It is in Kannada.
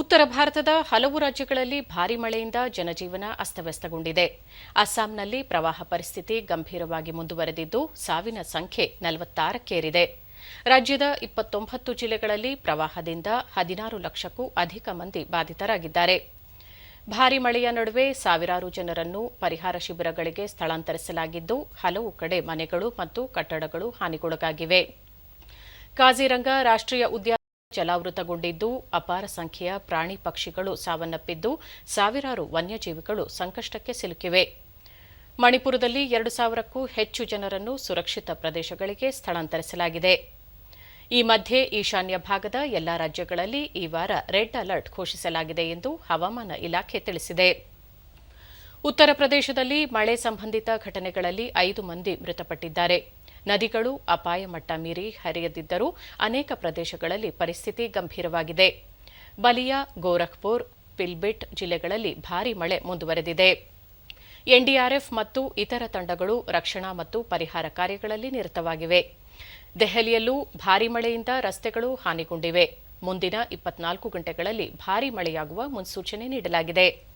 ಉತ್ತರ ಭಾರತದ ಹಲವು ರಾಜ್ಯಗಳಲ್ಲಿ ಭಾರೀ ಮಳೆಯಿಂದ ಜನಜೀವನ ಅಸ್ತವ್ಯಸ್ತಗೊಂಡಿದೆ. ಅಸ್ಸಾಂನಲ್ಲಿ ಪ್ರವಾಹ ಪರಿಸ್ಥಿತಿ ಗಂಭೀರವಾಗಿ ಮುಂದುವರೆದಿದ್ದು ಸಾವಿನ ಸಂಖ್ಯೆ ನಲವತ್ತಾರಕ್ಕೇರಿದೆ. ರಾಜ್ಯದ ಇಪ್ಪತ್ತೊಂಬತ್ತು ಜಿಲ್ಲೆಗಳಲ್ಲಿ ಪ್ರವಾಹದಿಂದ ಹದಿನಾರು ಲಕ್ಷಕ್ಕೂ ಅಧಿಕ ಮಂದಿ ಬಾಧಿತರಾಗಿದ್ದಾರೆ. ಭಾರೀ ಮಳೆಯ ನಡುವೆ ಸಾವಿರಾರು ಜನರನ್ನು ಪರಿಹಾರ ಶಿಬಿರಗಳಿಗೆ ಸ್ಥಳಾಂತರಿಸಲಾಗಿದ್ದು ಹಲವು ಕಡೆ ಮನೆಗಳು ಮತ್ತು ಕಟ್ಟಡಗಳು ಹಾನಿಗೊಳಗಾಗಿವೆ. ಕಾಜಿರಂಗ ರಾಷ್ಟ್ರೀಯ ಉದ್ಯಾನ ಜಲಾವೃತಗೊಂಡಿದ್ದು, ಅಪಾರ ಸಂಖ್ಯೆಯ ಪ್ರಾಣಿ ಪಕ್ಷಿಗಳು ಸಾವನ್ನಪ್ಪಿದ್ದು, ಸಾವಿರಾರು ವನ್ಯಜೀವಿಗಳು ಸಂಕಷ್ಟಕ್ಕೆ ಸಿಲುಕಿವೆ. ಮಣಿಪುರದಲ್ಲಿ ಎರಡು ಸಾವಿರಕ್ಕೂ ಹೆಚ್ಚು ಜನರನ್ನು ಸುರಕ್ಷಿತ ಪ್ರದೇಶಗಳಿಗೆ ಸ್ಥಳಾಂತರಿಸಲಾಗಿದೆ. ಈ ಮಧ್ಯೆ ಈಶಾನ್ಯ ಭಾಗದ ಎಲ್ಲಾ ರಾಜ್ಯಗಳಲ್ಲಿ ಈ ವಾರ ರೆಡ್ ಅಲರ್ಟ್ ಘೋಷಿಸಲಾಗಿದೆ ಎಂದು ಹವಾಮಾನ ಇಲಾಖೆ ತಿಳಿಸಿದೆ. ಉತ್ತರ ಪ್ರದೇಶದಲ್ಲಿ ಮಳೆ ಸಂಬಂಧಿತ ಘಟನೆಗಳಲ್ಲಿ ಐದು ಮಂದಿ ಮೃತಪಟ್ಟಿದ್ದಾರೆ. ನದಿಗಳು ಅಪಾಯ ಮಟ್ಟ ಮೀರಿ ಹರಿಯದಿದ್ದರೂ ಅನೇಕ ಪ್ರದೇಶಗಳಲ್ಲಿ ಪರಿಸ್ಥಿತಿ ಗಂಭೀರವಾಗಿದೆ. ಬಲಿಯಾ ಗೋರಖ್ಪುರ್, ಪಿಲ್ಬಿಟ್ ಜಿಲ್ಲೆಗಳಲ್ಲಿ ಭಾರೀ ಮಳೆ ಮುಂದುವರೆದಿದೆ. ಎನ್ಡಿಆರ್ಎಫ್ ಮತ್ತು ಇತರ ತಂಡಗಳು ರಕ್ಷಣಾ ಮತ್ತು ಪರಿಹಾರ ಕಾರ್ಯಗಳಲ್ಲಿ ನಿರತವಾಗಿವೆ. ದೆಹಲಿಯಲ್ಲೂ ಭಾರೀ ಮಳೆಯಿಂದ ರಸ್ತೆಗಳು ಹಾನಿಗೊಂಡಿವೆ. ಮುಂದಿನ ಇಪ್ಪತ್ನಾಲ್ಕು ಗಂಟೆಗಳಲ್ಲಿ ಭಾರೀ ಮಳೆಯಾಗುವ ಮುನ್ಸೂಚನೆ ನೀಡಲಾಗಿದೆ.